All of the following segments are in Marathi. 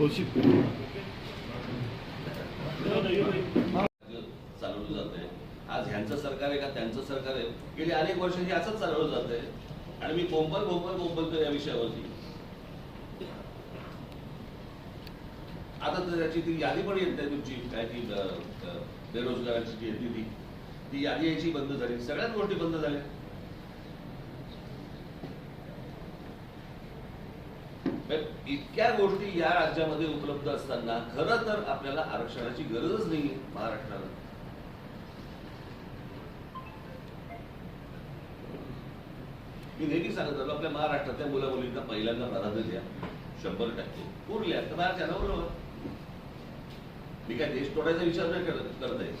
घोषित चालवलं जात आहे आज ह्यांचं सरकार आहे का त्यांचं सरकार आहे? गेली अनेक वर्ष हे असंच चालवलं जात आहे आणि मी बोंबल बोंबल बोंबलतो या विषयावरती. आता तर त्याची ती यादी पण येत नाही तुमची काय ती बेरोजगारांची बेरोजगाराची जी येते ती. ती यादी यायची बंद झाली. सगळ्याच गोष्टी बंद झाल्या. इतक्या गोष्टी या राज्यामध्ये उपलब्ध असताना खरं तर आपल्याला आरक्षणाची गरजच नाही महाराष्ट्राला. मी नेहमी सांगत होतो आपल्या महाराष्ट्रातल्या मुला मुलींना पहिल्यांदा प्राधान्य द्या शंभर टक्के. पुरल्या तर बाहेर त्यांना बरोबर मी काय देश तोडायचा विचार नाही करत करत आहे.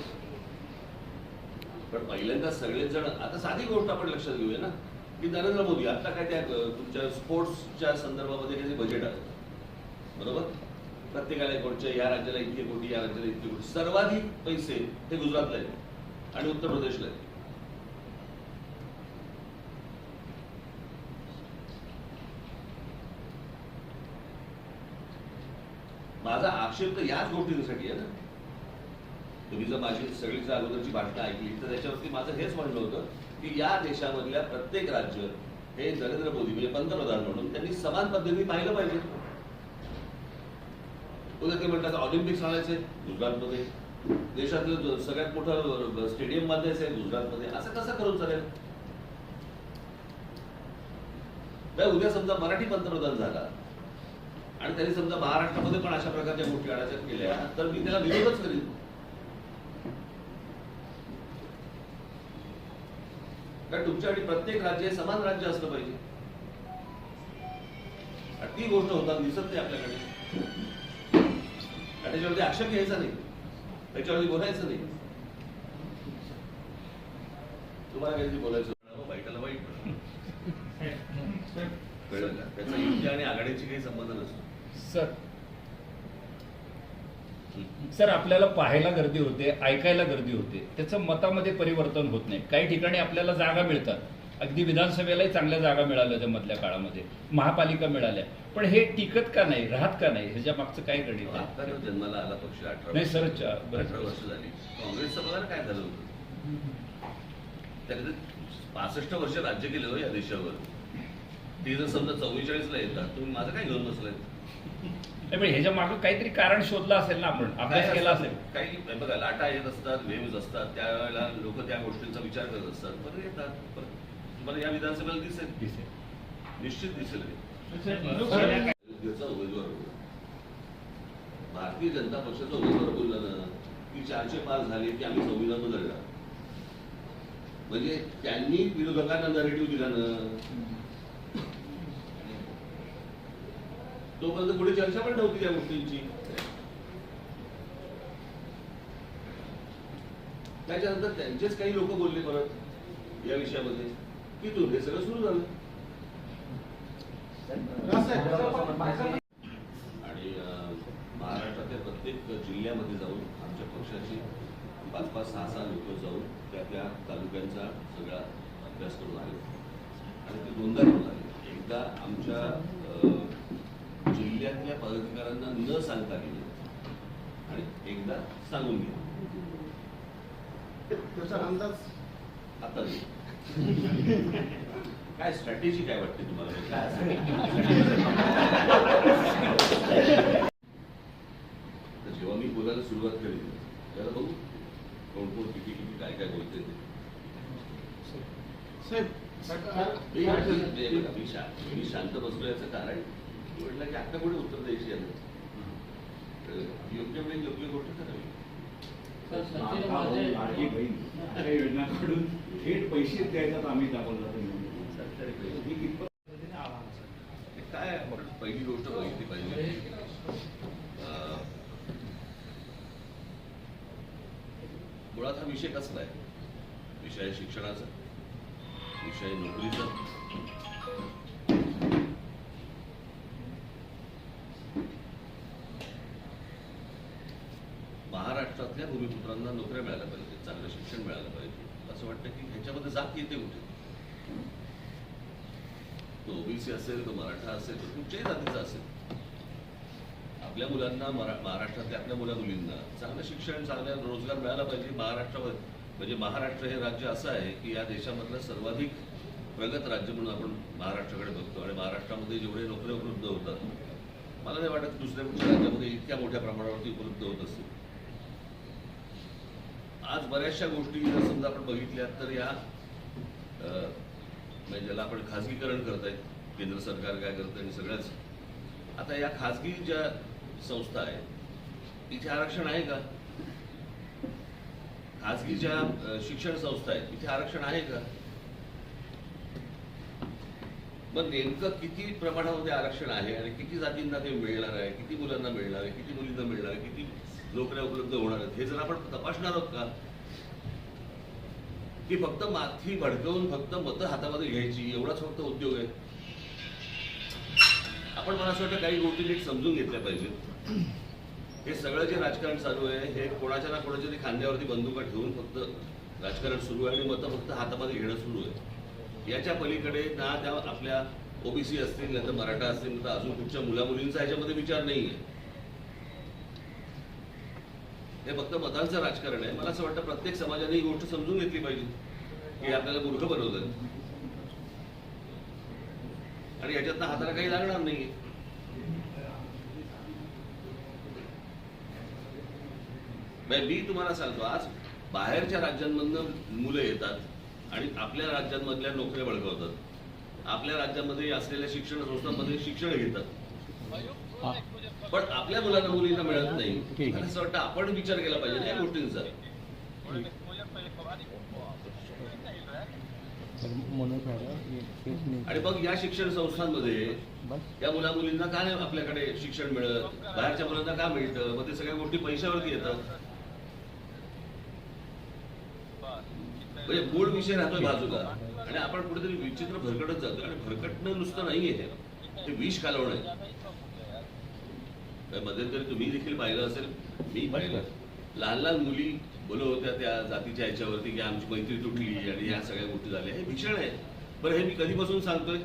पण पहिल्यांदा सगळेच जण आता साधी गोष्ट आपण लक्षात घेऊया ना. की नरेंद्र मोदी आता काय त्या तुमच्या स्पोर्ट्सच्या संदर्भामध्ये काही बजेट आलं बरोबर? प्रत्येकाला कोणच्या या राज्याला इतके कोटी या राज्याला इतके कोटी. सर्वाधिक पैसे हे गुजरातला आहेत आणि उत्तर प्रदेशला आहेत. माझा आक्षेप तर याच गोष्टींसाठी आहे ना. तुम्ही जर माझी सगळीच अगोदरची भाषणं ऐकली तर त्याच्यावरती माझं हेच म्हणलं होतं की या देशामधल्या प्रत्येक राज्य हे नरेंद्र मोदी म्हणजे पंतप्रधान म्हणून त्यांनी समान पद्धतीने पाहिलं पाहिजे. उद्या ते म्हणतात ऑलिम्पिक्स आणायचे गुजरातमध्ये. देशातलं सगळ्यात मोठं स्टेडियम बांधायचं आहे गुजरातमध्ये. असं कसं करून चालेल? उद्या समजा मराठी पंतप्रधान झाला आणि त्यांनी समजा महाराष्ट्रामध्ये पण अशा प्रकारच्या गोष्टी आणायच्या केल्या तर मी त्याला विरोधच करीन कारण तुमच्याकडे प्रत्येक राज्य हे समान राज्य असलं पाहिजे. ती गोष्ट होताना दिसत नाही आपल्याकडे. आणि त्याच्यावरती आक्षेप घ्यायचा नाही. त्याच्यावरती बोलायचं नाही. तुम्हाला काहीतरी बोलायचं होतं, वाईटाला वाईट कळलं का? त्याचा युती आणि आघाडीची काही संबंध नसतो. सर सर आपल्याला पाहायला गर्दी होते ऐकायला गर्दी होते. त्याचं मतामध्ये परिवर्तन होत नाही. काही ठिकाणी आपल्याला जागा मिळतात. अगदी विधानसभेलाही चांगल्या जागा मिळाल्या त्या मधल्या काळामध्ये. महापालिका मिळाल्या. पण हे टिकत का नाही राहत का नाही ह्याच्या मागचं काय गणित जन्माला आला पक्ष अठरा नाही सर. अठरा वर्ष झाली. काँग्रेसचं बघा काय झालं होतं? पासष्ट वर्ष राज्य केलं हो या देशावर. ती जर समजा चव्वेचाळीसला येतात तुम्ही माझं काय घेऊन बसलाय नाही, पण ह्याच्या मागं काहीतरी कारण शोधलं असेल ना आपण अभ्यास केला? असेल काही बघा लाटा येत असतात वेव्ज असतात त्यावेळेला लोक त्या गोष्टींचा विचार करत असतात बरं येतात बरं. तुम्हाला या विधानसभेला दिसेल दिसेल. निश्चित दिसेल उमेदवार. भारतीय जनता पक्षाचा उमेदवार बोलला ना की चारशे पाच झाले की आम्ही संविधान बदलणार म्हणजे त्यांनी विरोधकांना नरेटिव्ह दिला ना तोपर्यंत पुढे चर्चा पण नव्हती त्या गोष्टींची. त्याच्यानंतर त्यांचेच काही लोक बोलले परत या विषयामध्ये तिथून हे सगळं सुरू झालं. आणि महाराष्ट्रातल्या प्रत्येक जिल्ह्यामध्ये जाऊन आमच्या पक्षाची पाच पाच सहा सहा लोक जाऊन त्या त्या तालुक्यांचा सगळा अभ्यास करून आले. आणि ते दोनदा करून आले. एकदा आमच्या अं, जिल्ह्यातल्या पदाधिकाऱ्यांना न सांगता गेले आणि एकदा सांगून गेले त्याचा अंदाज? आता. काय स्ट्रॅटेजी काय वाटते तुम्हाला? तर जेव्हा मी बोलायला सुरुवात केली त्याला बघू कोण कोण किती किती काय काय बोलते ते. मी शांत बसलो याचं कारण म्हटलं की आता कुठे उत्तर द्यायची आहे? योग्य वेळी योग्य गोष्ट करावी. लाडकी बहीण. अशा योजनांकडून थेट पैसे आम्ही दाखवलं काय आपण पहिली गोष्ट बघितली पाहिजे. अं, मुळात हा विषय कसला आहे? विषय शिक्षणाचा विषय नोकरीचा आपल्या भूमिपुत्रांना नोकऱ्या मिळाल्या पाहिजे चांगलं शिक्षण मिळालं पाहिजे. असं वाटतं की ह्याच्यामध्ये जात येते कुठे? तो ओबीसी असेल तो मराठा असेल तो कुठच्याही जातीचा असेल. आपल्या मुलांना मरा महाराष्ट्रातल्या आपल्या मुला मुलींना चांगलं शिक्षण चांगला रोजगार मिळाला पाहिजे महाराष्ट्रामध्ये. म्हणजे महाराष्ट्र हे राज्य असं आहे की या देशामधलं सर्वाधिक प्रगत राज्य म्हणून आपण महाराष्ट्राकडे बघतो आणि महाराष्ट्रामध्ये जेवढे नोकऱ्या उपलब्ध होतात मला नाही वाटत दुसऱ्या कुठल्या राज्यामध्ये इतक्या मोठ्या प्रमाणावरती उपलब्ध होत असतील. आज बऱ्याचशा गोष्टी जर समजा आपण बघितल्या तर या म्हणजे ज्याला आपण खाजगीकरण करतायत केंद्र सरकार काय करतं आणि सगळ्याच. आता या खाजगी ज्या संस्था आहेत तिथे आरक्षण आहे का? खाजगी ज्या शिक्षण संस्था आहेत तिथे आरक्षण आहे का? मग नेमकं किती प्रमाणामध्ये आरक्षण आहे आणि किती जातींना ते मिळणार आहे किती मुलांना मिळणार आहे किती मुलींना मिळणार आहे किती नोकऱ्या उपलब्ध होणार आहेत. हे जर आपण तपासणार आहोत का? की फक्त माथी भडकवून फक्त मतं हातामध्ये घ्यायची एवढाच फक्त उद्योग आहे? आपण मला असं वाटतं काही गोष्टी नीट समजून घेतल्या पाहिजेत. हे सगळं जे राजकारण चालू आहे हे कोणाच्या ना कोणाच्या तरी खांद्यावरती बंदुका ठेवून फक्त राजकारण सुरू आहे आणि मतं फक्त हातामध्ये घेणं सुरू आहे. याच्या पलीकडे ना त्या आपल्या ओबीसी असतील नाही तर मराठा असतील नाही तर अजून कुठच्या मुला मुलींचा याच्यामध्ये विचार नाहीये. हे फक्त मतांचं राजकारण आहे. मला असं वाटतं प्रत्येक समाजाने ही गोष्ट समजून घेतली पाहिजे की आपल्याला मूर्ख बनवलं आणि याच्यातनं हाताला काही लागणार नाही म्हणजे मी तुम्हाला सांगतो आज बाहेरच्या राज्यांमधनं मुलं येतात आणि आपल्या राज्यांमधल्या नोकऱ्या बळकावतात. आपल्या राज्यामध्ये असलेल्या शिक्षण संस्थांमध्ये शिक्षण घेतात. पण आपल्या मुलांना मुलींना मिळत नाही. असं वाटतं आपण विचार केला पाहिजे या गोष्टींचा. आणि मग या शिक्षण संस्थांमध्ये या मुला मुलींना का नाही आपल्याकडे शिक्षण मिळत? बाहेरच्या मुलांना का मिळतं? मग ते सगळ्या गोष्टी पैशावरती येतात. म्हणजे मूळ विषय राहतोय बाजूला. आणि आपण कुठेतरी विचित्र भरकटत जातो आणि भरकटणं नुसतं नाहीये. ते विष कालवणं आहे. मध्यंतरी तुम्ही देखील पाहिलं असेल मी पाहिलं. लहान लहान मुली बोलत होत्या त्या जातीच्या ह्याच्यावरती की आमची मैत्री तुटली आणि ह्या सगळ्या गोष्टी झाल्या. हे भीषण आहे बरं हे मी कधीपासून सांगतोय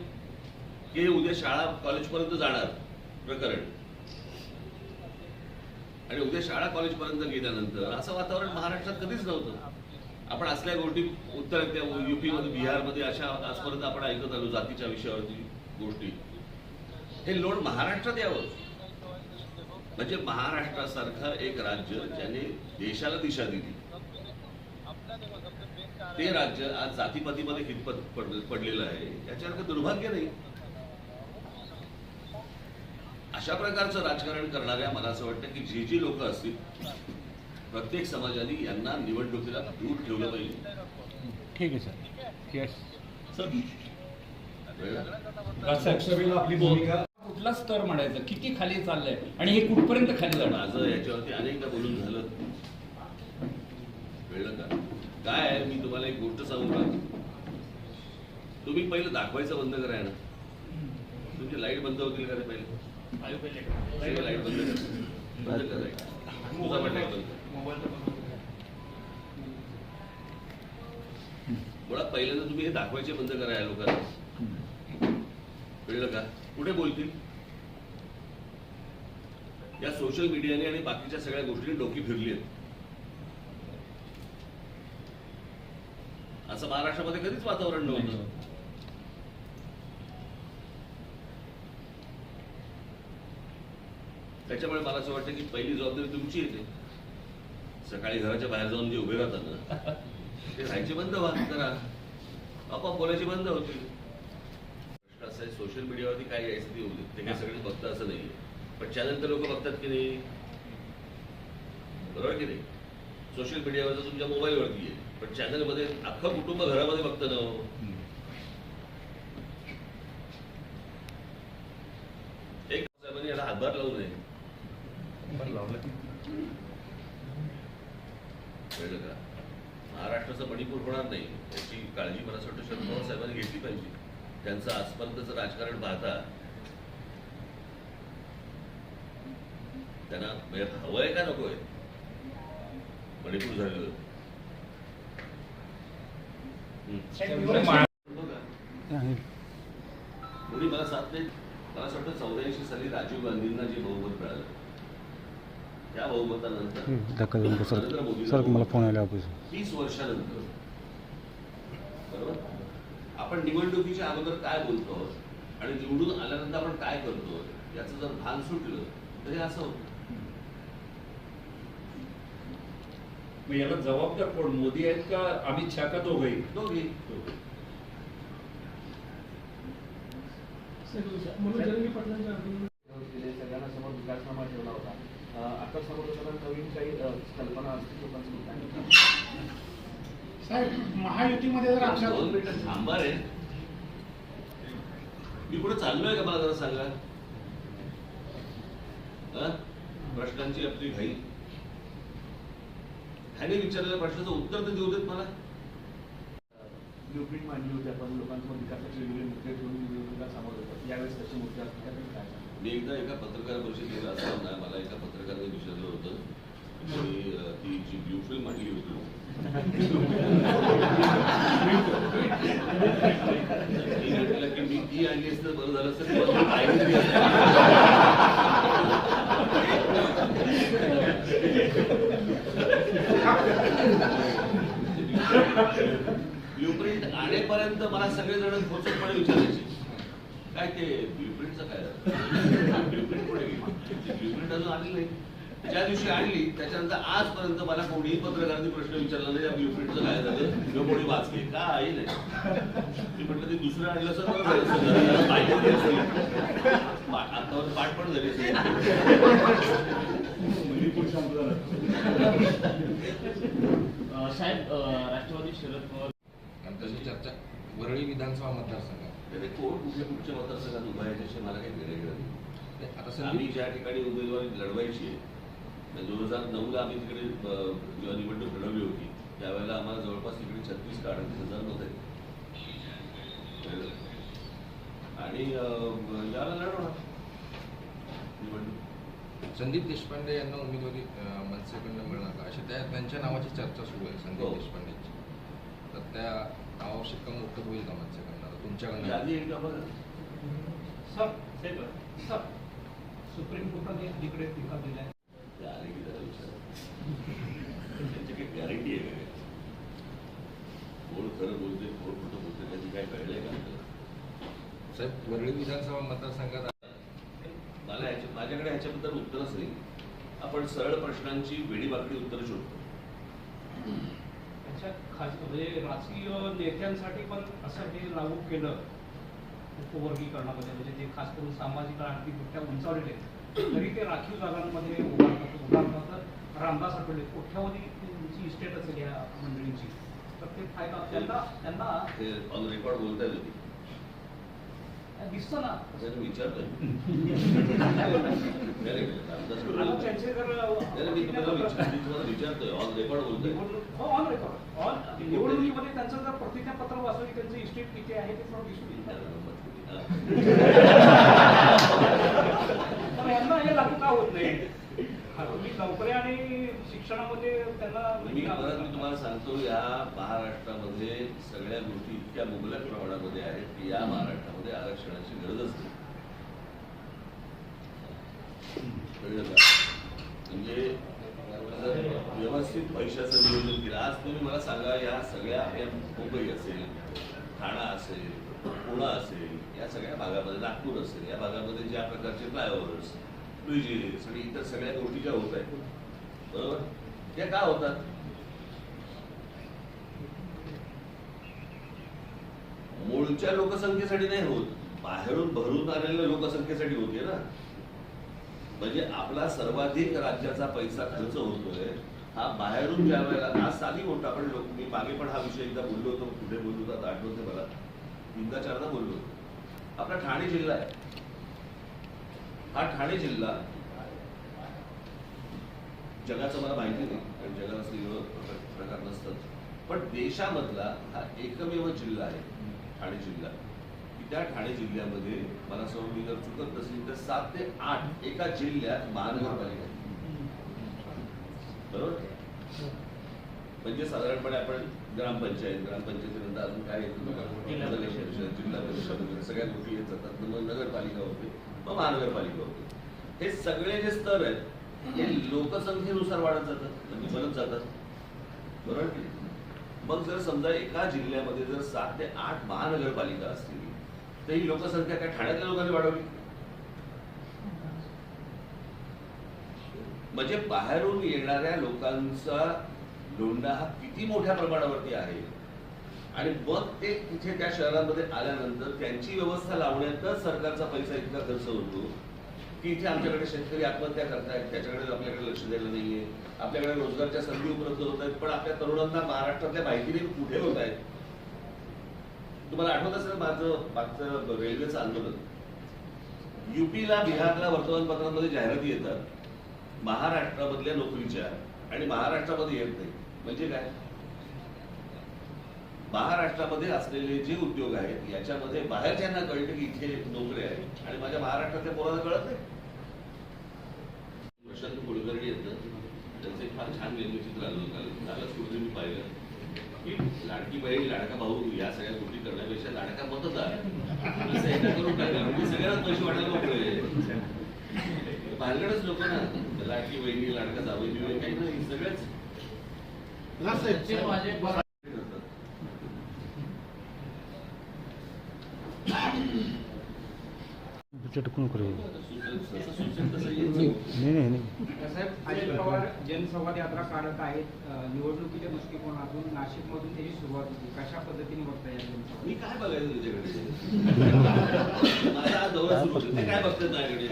की हे उद्या शाळा कॉलेजपर्यंत जाणार प्रकरण. आणि उद्या शाळा कॉलेजपर्यंत गेल्यानंतर असं वातावरण महाराष्ट्रात कधीच नव्हतं. आपण असल्या गोष्टी उत्तर त्या युपी मध्ये बिहारमध्ये अशा आजपर्यंत आपण ऐकत आलो जातीच्या विषयावरती गोष्टी. हे लोड महाराष्ट्रात यावं. म्हणजे महाराष्ट्रासारखं एक राज्य ज्याने देशाला दिशा दिली. ते राज्य आज जातीपातीमध्ये कितपत पड- पडलेलं आहे. याच्यासारखं दुर्भाग्य नाही. अशा प्रकारचं राजकारण करणाऱ्या मला असं वाटतं की जे जी लोक असतील प्रत्येक समाजाने यांना निवडणुकीला दूर ठेवलं पाहिजे. ठीक आहे सर. Yes sir? लोकसभेला आपली भूमिका कुठला स्तर म्हणायचं? किती खाली चाललंय? आणि हे कुठपर्यंत खाली जाणार? माझं याच्यावरती अनेकदा बोलून झालं. कळलं का? काय आहे? मी तुम्हाला एक गोष्ट सांगू का तुम्ही पहिलं दाखवायचं बंद कराय ना. तुमची लाइट बंद होतील का पहिले? पहिले लाइट बंद करा. बंद करा. मुळात पहिल्यांदा तुम्ही हे दाखवायचे बंद करा या लोकांना. कळलं का? कुठे बोलतील? या सोशल मीडियाने आणि बाकीच्या सगळ्या गोष्टींनी डोकी फिरली आहेत. असं महाराष्ट्रामध्ये कधीच वातावरण नव्हतं. त्याच्यामुळे मला असं वाटतं की पहिली जबाबदारी तुमची येते. सकाळी घराच्या बाहेर जाऊन जे उभे राहतात ना ते राहायचे बंद व्हा करा आपोआप बोलायची बंद प्रश्न असा सोशल मीडियावरती काय यायचं ते ते काय सगळे बघतात असं नाही पण चॅनल तर लोक बघतात की नाही? बरोबर की नाही? सोशल मीडियावर तुमच्या मोबाईलवरती आहे. पण चॅनलमध्ये अख्खं कुटुंब घरामध्ये बघतं ना हो. एक साहेबांनी याला हातभार लावू नये. कळलं का? महाराष्ट्राचं मणिपूर होणार नाही. याची काळजी मला असं वाटतं शरद पवार साहेबांनी घेतली पाहिजे. त्यांचं आजपर्यंतचं राजकारण पाहता त्यांना म्हणजे हवंय का नकोय मणिपूर झालेलं. कोणी मला साथ नाही मला असं वाटतं चौऱ्याऐंशी साली राजीव गांधींना जे बहुमत मिळालं त्या बहुमतानंतर नरेंद्र मोदी सर मला फोन आला ऑफिस तीस वर्षानंतर. बरोबर? आपण निवडणुकीच्या अगोदर काय बोलतो? आणि निवडून आल्यानंतर आपण काय करतो? याचं जर भान सुटलं तर हे असं होतं मग याला जबाबदार कोण? मोदी आहेत का अमित शहा का दोघंही? दोघी. दिले सगळ्यांना समोर विकासनामा ठेवला होता आता समोर नवीन काही कल्पना असतील साहेब महायुतीमध्ये जर आमच्या दोन मिनिटं थांबा रे. मी कुठे चाललोय का मला जरा सांगा? हा? प्रश्नांची आपली घाई. ह्याने विचारलेल्या प्रश्नाचं उत्तर तर देऊ देत मला. ब्ल्यूप्रिंट मांडली होती आपण लोकांसमोर विकासाचे वेगवेगळे मुद्दे ठेवून निवडणुका सामोरं येतात यावेळेस तसे मुद्दे त्याबद्दल काय? मी एकदा एका पत्रकार परिषदेला असताना मला एका पत्रकाराने विचारलं होतं की ती जी ब्ल्यू फिल्म मांडली होती. मी म्हटलं की मी ती आणली असतं बरं झालं असतं किंवा तुम्ही पाहिली तरी ब्ल्यूप्रिंट आणेपर्यंत मला सगळेजण खोचकपणे विचारायचे. काय ते ब्ल्यूप्रिंटचं काय? ब्ल्यूप्रिंट कुठे गेली ब्ल्यूप्रिंट अजून आली नाही ज्या दिवशी आणली त्याच्यानंतर आजपर्यंत मला कोणीही पत्रकारांनी प्रश्न विचारला नाही या ब्ल्यूप्रिंटचं काय झालं? किंवा कोणी वाचले? काही नाही. मी म्हटलं ते दुसरं आणलं असं बरं झालं पाठ पण झाली असती. मणिपूर शांत झालं अं, साहेब राष्ट्रवादी शरद पवार तशी चर्चा. वरळी विधानसभा मतदारसंघात. त्याने कोण? कुठल्या कुठच्या मतदारसंघात उभा आहे त्याची मला काही घेणं नाही. ते आता आम्ही ज्या ठिकाणी उमेदवारी लढवायची आहे दोन हजार नऊला आम्ही तिकडे अं, जेव्हा निवडणूक लढवली होती त्यावेळेला आम्हाला जवळपास तिकडे छत्तीस का अडतीस हजार मत आहेत आणि अं, याला लढवणार. निवडणूक. संदीप देशपांडे यांना उमेदवारी मनसेकडनं मिळणार का? अशी त्या त्यांच्या नावाची चर्चा सुरू आहे संदीप हो. देशपांडेची. तर त्या नावावर शिक्कामोर्तब होईल का मनसेकडनं? तुमच्याकडनं? सुप्रीम कोर्टाने जिकडे निकाल दिलाय त्या आले की जरा विचार. त्यांची काही गॅरंटी आहे का? कोण खरं बोलते कोण खोटं बोलते त्याची काय कळलंय का? आपल्याला? साहेब वरळी विधानसभा मतदारसंघात मला ह्याच्या माझ्याकडे ह्याच्याबद्दल उत्तरच नाही आपण सरळ प्रश्नांची वेडीबाकडी उत्तर शोधतो. म्हणजे राजकीय नेत्यांसाठी पण असं हे लागू केलं उपवर्गीकरणामध्ये म्हणजे जे खास करून सामाजिक आणि आर्थिकदृष्ट्या उंचावलेले तरी ते राखीव जागांमध्ये उभारतात उदाहरणार्थ रामदास आठवले कोट्यावधी त्यांची इस्टेट असेल या मंडळींची. तर ते फायदा त्यांना त्यांना ते ऑन रेकॉर्ड बोलताय तुम्ही दिसतं ना. विचारतोय. ऑन रेकॉर्ड बोलतोय. हो ऑन रेकॉर्ड ऑन निवडणुकीमध्ये त्यांचं जर प्रतिज्ञापत्र वाचलं की त्यांचं इस्टेट किती आहे ते थोडं दिसून येईल. यांना हे लागू का होत नाही? तुम्ही नोकऱ्या आणि शिक्षणामध्ये त्यांना मी परत मी तुम्हाला सांगतो या महाराष्ट्रामध्ये सगळ्या गोष्टी इतक्या मुबलक प्रमाणामध्ये आहेत की या महाराष्ट्रामध्ये आरक्षणाची गरजच नाही. म्हणजे व्यवस्थित पैशाचं नियोजन केलं. आज तुम्ही मला सांगा या सगळ्या आपल्या मुंबई असेल ठाणा असेल पुणा असेल या सगळ्या भागामध्ये नागपूर असेल या भागामध्ये ज्या प्रकारचे फ्लायओव्हर्स ब्रिजेस आणि इतर सगळ्या गोष्टी ज्या होत आहेत. बरोबर? त्या का होतात? मूळच्या लोकसंख्येसाठी नाही होत. बाहेरून भरून आलेल्या लोकसंख्येसाठी होते ना. म्हणजे आपला सर्वाधिक राज्याचा पैसा खर्च होतोय. हा बाहेरून ज्या वेळेला आज साधी गोष्ट आपण लोक मी मागे पण हा विषय एकदा बोललो होतो कुठे बोललो होतो आता आठवते मला. तीनदा चारदा बोललो होतो. आपला ठाणे जिल्हा आहे. हा ठाणे जिल्हा जगाचं मला माहिती नाही कारण जगात असं एवढं प्रकार- नसतात. पण देशामधला हा एकमेव जिल्हा आहे ठाणे जिल्हा. की त्या ठाणे जिल्ह्यामध्ये मला असं मी जर चुकत नसेल तर सात ते आठ एका जिल्ह्यात महानगरपालिका. बरोबर? म्हणजे साधारणपणे आपण ग्रामपंचायत ग्रामपंचायतीनंतर अजून काय येतं परिषद. जिल्हा परिषद. वगैरे सगळ्या गोष्टी येत जातात मग नगरपालिका होते मग महानगरपालिका होते. हे सगळे जे स्तर आहेत हे लोकसंख्येनुसार वाढत जातात म्हणजे बनत जातात. बरोबर की? मग जर समजा एका जिल्ह्यामध्ये जर सात ते आठ महानगरपालिका असतील तर ही लोकसंख्या काय ठाण्यातल्या लोकांनी वाढवली? म्हणजे बाहेरून येणाऱ्या लोकांचा लोंढा हा किती मोठ्या प्रमाणावरती आहे? आणि मग ते तिथे त्या शहरांमध्ये आल्यानंतर त्यांची व्यवस्था लावण्यातच सरकारचा पैसा इतका खर्च होतो की इथे आमच्याकडे शेतकरी आत्महत्या करतायत त्याच्याकडे आपल्याकडे लक्ष द्यायला नाहीये आपल्याकडे रोजगारच्या संधी उपलब्ध होत आहेत पण आपल्या तरुणांना महाराष्ट्रातल्या माहितीने कुठे होत आहेत? तुम्हाला आठवत असेल माझं मागचं रेल्वेचं आंदोलन युपीला बिहारला वर्तमानपत्रांमध्ये जाहिराती येतात. महाराष्ट्रामधल्या नोकरीच्या आणि महाराष्ट्रामध्ये येत नाही म्हणजे काय? महाराष्ट्रामध्ये असलेले जे उद्योग आहेत याच्यामध्ये बाहेरच्यांना कळतं की इथे नोकरी आहे. आणि माझ्या महाराष्ट्रातल्या पोरांना कळत नाही. प्रशांत कुलकर्णी येतं. त्यांचे फार छान व्यंगचित्र आलं कालच कुठे मी पाहिलं. की लाडकी बहीण लाडका भाऊ या सगळ्या गोष्टी करण्यापेक्षा लाडका मतदार. असं एकदा करून टाका. म्हणजे सगळ्यांनाच पैसे वाटायला मोकळे भानगडच लोक ना. लाडकी बहिणी लाडका जावई काही नाही सगळेच चटकून करू. नाही नाही नाही. साहेब अजित पवार जनसंवाद यात्रा काढत आहेत. निवडणुकीच्या दृष्टिकोनातून नाशिकमधून त्याची सुरुवात होती. कशा पद्धतीने बघता येईल? मी काय बघायचं तुझ्याकडे? माझा दौरा सुरू होतो. ते काय बघतात माझ्याकडे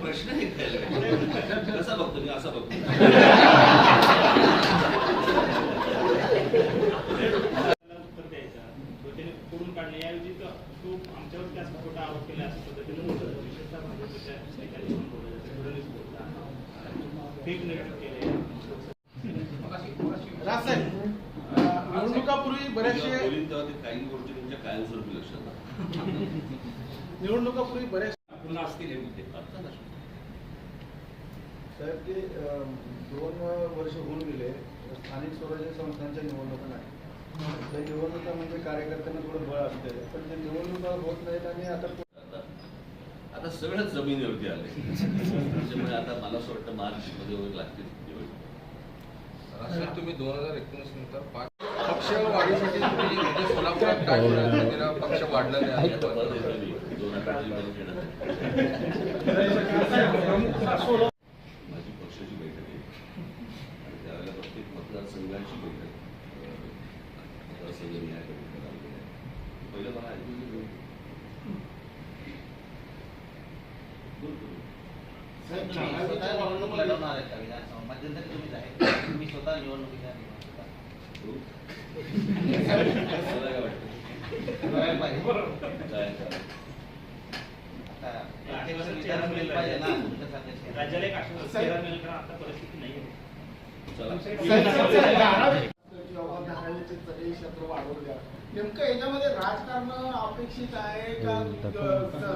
प्रश्न आहे. कसा बघतो मी? असा बघतो उत्तर द्यायचा तो त्याने फोडून काढणे याऐवजी तो तो आमच्यावर त्याच खोटा आरोप केला अशा पद्धतीने बोलत होता. विशेषतः भाजपच्या नेत्यांनी पण बोलत होते. फडणवीस बोलतात फेक नेगेटिव्ह केले राजसाहेब अं, निवडणुकापूर्वी बरेचसे जेव्हा बोलीन तेव्हा ते काही गोष्टी तुमच्या कायमस्वरूपी लक्षात राहतात. निवडणुकापूर्वी बरेच पुन्हा असतील हे मुद्दे. साहेब ते अं, दोन वर्ष होऊन गेले. स्थानिक स्वराज्य संस्थांच्या निवडणुका नाही. त्या निवडणुका म्हणजे कार्यकर्त्यांना थोडं बळ असते पण ते निवडणुका होत नाहीत आणि आता आता सगळंच जमिनीवरती आले. त्याच्यामुळे आता मला असं वाटतं मार्च मध्ये वगैरे लागतील निवडणूक. तुम्ही दोन हजार एकोणीस नंतर पाच पक्ष वाढीसाठी तुम्ही म्हणजे सोलापुरात काय प्रयत्न केला पक्ष वाढला नाही. माझी पक्षाची बैठक आहे आणि त्यावेळेला प्रत्येक मतदारसंघाची बैठक अं, मतदारसंघ. पहिलं मला ऐकून. साहेब, मध्यंतरी तुम्हीच आहे तुम्ही स्वतः निवडणुकीच्या राज्याला एक आश्वासन मिळेल कारण आता परिस्थिती नाही आहे क्षेत्र वाढवून द्या नेमकं याच्यामध्ये राजकारण अपेक्षित आहे का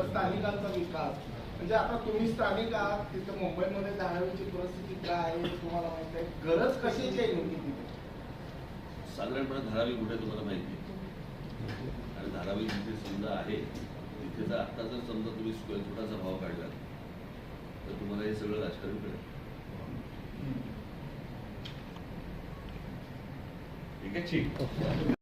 स्थानिकांचा विकास म्हणजे आता तुम्ही स्थानिक आहात तिथं मुंबईमध्ये दहावीची परिस्थिती काय आहे तुम्हाला माहिती आहे? गरज कशाची आहे नेमकी तिथे? साधारणपणे धारावी कुठे तुम्हाला माहिती आहे? आणि धारावी जिथे समजा आहे तिथे जर आत्ता जर समजा तुम्ही स्क्वेअर फुटाचा भाव काढला तर तुम्हाला हे सगळं राजकारण कळेल. ठीक आहे ठीक.